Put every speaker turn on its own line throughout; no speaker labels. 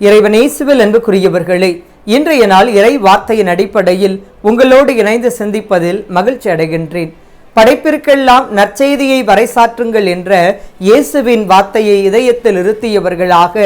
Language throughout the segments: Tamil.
இறைவனேசுவில் அன்புக்குரியவர்களே இன்றைய நாள் இறை வார்த்தையின் அடிப்படையில் உங்களோடு இணைந்து சிந்திப்பதில் மகிழ்ச்சி அடைகின்றேன். படைப்பிற்கெல்லாம் நற்செய்தியை வரைசாற்றுங்கள் என்ற இயேசுவின் வார்த்தையை இதயத்தில் இருத்தியவர்களாக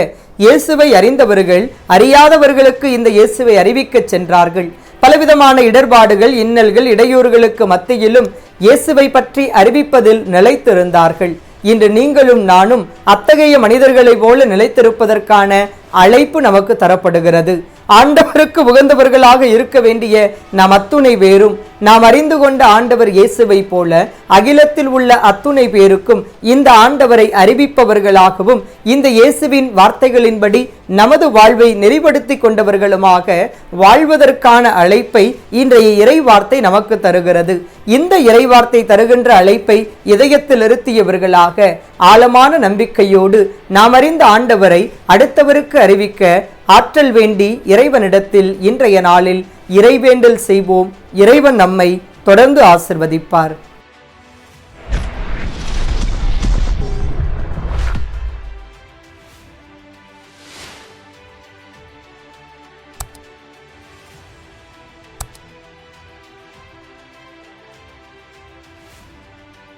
இயேசுவை அறிந்தவர்கள் அறியாதவர்களுக்கு இந்த இயேசுவை அறிவிக்கச் சென்றார்கள். பலவிதமான இடர்பாடுகள் இன்னல்கள் இடையூறுகளுக்கு மத்தியிலும் இயேசுவை பற்றி அறிவிப்பதில் நிலைத்திருந்தார்கள். இன்று நீங்களும் நானும் அத்தகைய மனிதர்களைப் போல நிலைத்திருப்பதற்கான அழைப்பு நமக்கு தரப்படுகிறது. ஆண்டவருக்கு உகந்தவர்களாக இருக்க வேண்டிய நாம் அத்துணை பேரும் நாம் அறிந்து கொண்ட ஆண்டவர் இயேசுவை போல அகிலத்தில் உள்ள அத்துணை பேருக்கும் இந்த ஆண்டவரை அறிவிப்பவர்களாகவும் இந்த இயேசுவின் வார்த்தைகளின்படி நமது வாழ்வை நெறிப்படுத்தி கொண்டவர்களுமாக வாழ்வதற்கான அழைப்பை இன்றைய இறை வார்த்தை நமக்கு தருகிறது. இந்த இறை வார்த்தை தருகின்ற அழைப்பை இதயத்தில் இருத்தியவர்களாக ஆழமான நம்பிக்கையோடு நாம் அறிந்த ஆண்டவரை அடுத்தவருக்கு அறிவிக்க ஆற்றல் வேண்டி இறைவனிடத்தில் இன்றைய நாளில் இறைவேண்டல் செய்வோம். இறைவன் நம்மை தொடர்ந்து ஆசிர்வதிப்பார்.